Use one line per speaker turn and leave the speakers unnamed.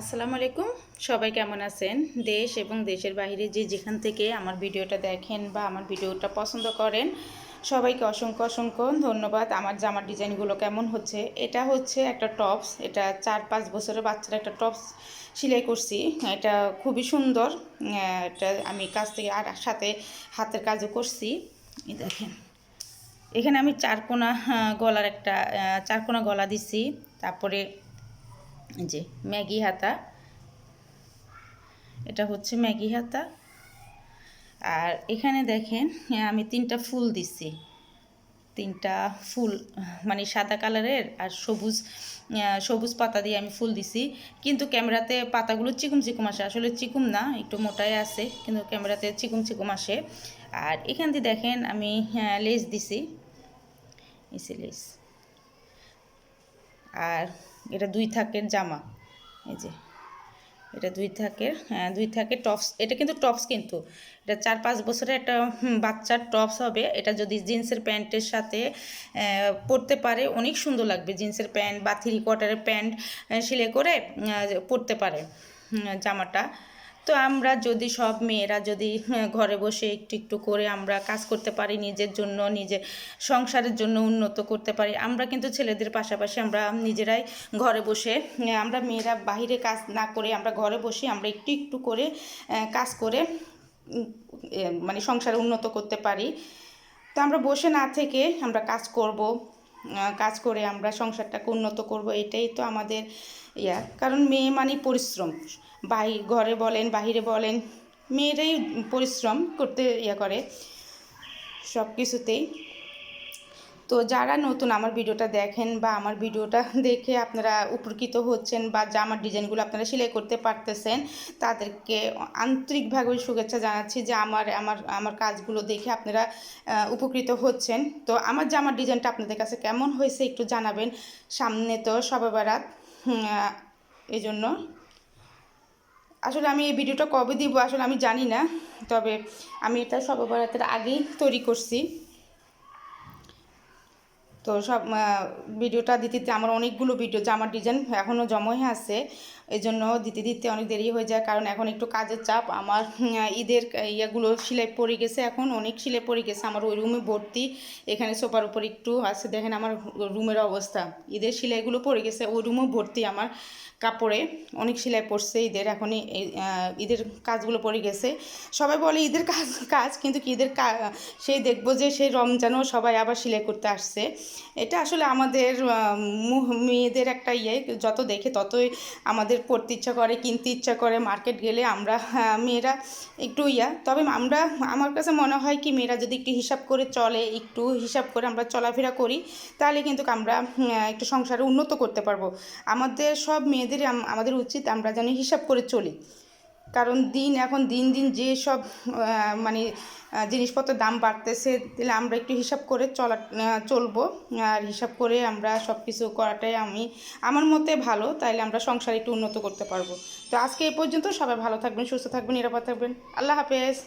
আসসালামু আলাইকুম। সবাই কেমন আছেন? দেশ এবং দেশের বাইরে যে যেখান থেকে আমার ভিডিওটা দেখেন বা আমার ভিডিওটা পছন্দ করেন, সবাইকে অসংখ্য অসংখ্য ধন্যবাদ। আমার জামার ডিজাইনগুলো কেমন হচ্ছে? এটা হচ্ছে একটা টপস, এটা চার পাঁচ বছরের বাচ্চার একটা টপস সেলাই করছি। এটা খুবই সুন্দর। এটা আমি কাজ থেকে আর সাথে হাতের কাজও করছি। দেখেন। এখানে আমি চারকোনা গলার একটা চারকোনা গলা দিছি। তারপরে যে ম্যাগি হাতা। এটা হচ্ছে ম্যাগি হাতা। আর এখানে দেখেন আমি তিনটা ফুল দিছি। তিনটা ফুল মানে সাদা কালারের আর সবুজ সবুজ পাতা দিয়ে আমি ফুল দিছি। কিন্তু ক্যামেরাতে পাতাগুলো চিকুম চিকুম আসে। আসলে চিকুম না, একটু মোটাই আছে, কিন্তু ক্যামেরাতে চিকুম চিকুম আসে। আর এখান দিয়ে দেখেন, আমি লেস দিছি। এসে লেস। আর এটা দুই থাকের জামা, এই যে। এটা দুই থাকের হ্যাঁ দুই থাকের টপস এটা কিন্তু টপস কিন্তু। এটা চার পাঁচ বছরের একটা বাচ্চার টপস হবে। এটা যদি জিন্সের প্যান্টের সাথে পরতে পারে, অনেক সুন্দর লাগবে। জিন্সের প্যান্ট বা থ্রি কোয়ার্টারের প্যান্ট সিলে করে পরতে পারে জামাটা। তো আমরা যদি সব মেয়েরা যদি হ্যাঁ, ঘরে বসে একটু একটু করে আমরা কাজ করতে পারি নিজের জন্য নিজে সংসারের জন্য উন্নত করতে পারি আমরা কিন্তু ছেলেদের পাশাপাশি আমরা নিজেরাই ঘরে বসে আমরা মেয়েরা বাইরে কাজ না করে আমরা ঘরে বসে আমরা একটু একটু করে কাজ করে মানে সংসারে উন্নত করতে পারি। তো আমরা বসে না থেকে আমরা কাজ করব। কাজ করে আমরা সংসারটাকে উন্নত করব, এটাই তো আমাদের ইয়া। কারণ মেয়ে মানে পরিশ্রম। বাহি, ঘরে বলেন, বাহিরে বলেন, মেয়েরাই পরিশ্রম করতে ইয়া করে সব কিছুতেই তো যারা নতুন আমার ভিডিওটা দেখেন বা আমার ভিডিওটা দেখে আপনারা উপকৃত হচ্ছেন বা জামার ডিজাইনগুলো আপনারা সেলাই করতে পারতেছেন, তাদেরকে আন্তরিকভাবে শুভেচ্ছা জানাচ্ছি যে আমার আমার আমার কাজগুলো দেখে আপনারা উপকৃত হচ্ছেন। তো আমার জামার ডিজাইনটা আপনাদের কাছে কেমন হয়েছে একটু জানাবেন। সামনে তো সবে এই জন্য আসলে আমি এই ভিডিওটা কবে দিব আসলে আমি জানি না, তবে আমি এটা সবে আগেই তৈরি করছি। তো সব ভিডিওটা দিতে দিতে আমার অনেকগুলো ভিডিও জামার ডিজাইন এখনও জমাই আছে এই জন্য দিতে দিতে অনেক দেরি হয়ে যায়, কারণ এখন একটু কাজের চাপ। আমার ঈদের ইয়েগুলো সিলাই পড়ে গেছে এখন, অনেক সিলাই পড়ে গেছে, আমার ওই রুমে ভর্তি, এখানে সোফার উপর একটু আছে, দেখেন আমার রুমের অবস্থা। ঈদের সেলাইগুলো পড়ে গেছে, ওই রুমও ভর্তি আমার কাপড়ে, অনেক সেলাই পড়ছে ঈদের, এখনই ঈদের কাজগুলো পড়ে গেছে। সবাই বলে ঈদের কাজ কাজ, কিন্তু ঈদের সেই দেখব যে সেই রমজানও সবাই আবার সেলাই করতে আসছে। এটা আসলে আমাদের মেয়েদের একটা ইয়ে যত দেখে ততই আমাদের পড়তে ইচ্ছা করে, কিনতে ইচ্ছা করে, মার্কেট গেলে আমরা মেয়েরা একটু ইয়া। তবে আমরা, আমার কাছে মনে হয় কি, মেয়েরা যদি একটু হিসাব করে চলে, একটু হিসাব করে আমরা চলাফেরা করি, তাহলে কিন্তু আমরা একটু সংসারে উন্নত করতে পারব। আমাদের সব মেয়েদের আমাদের উচিত আমরা যেন হিসাব করে চলি। কারণ দিন, এখন দিন দিন যে সব মানে জিনিসপত্রের দাম বাড়তেছে, তাহলে আমরা একটু হিসাব করে চলা চলবো। আর হিসাব করে আমরা সব কিছু করাটাই আমি, আমার মতে ভালো, তাইলে আমরা সংসার একটু উন্নত করতে পারব। তো আজকে এ পর্যন্ত সবাই ভালো থাকবেন, সুস্থ থাকবেন, নিরাপদ থাকবেন। আল্লাহ হাফেজ।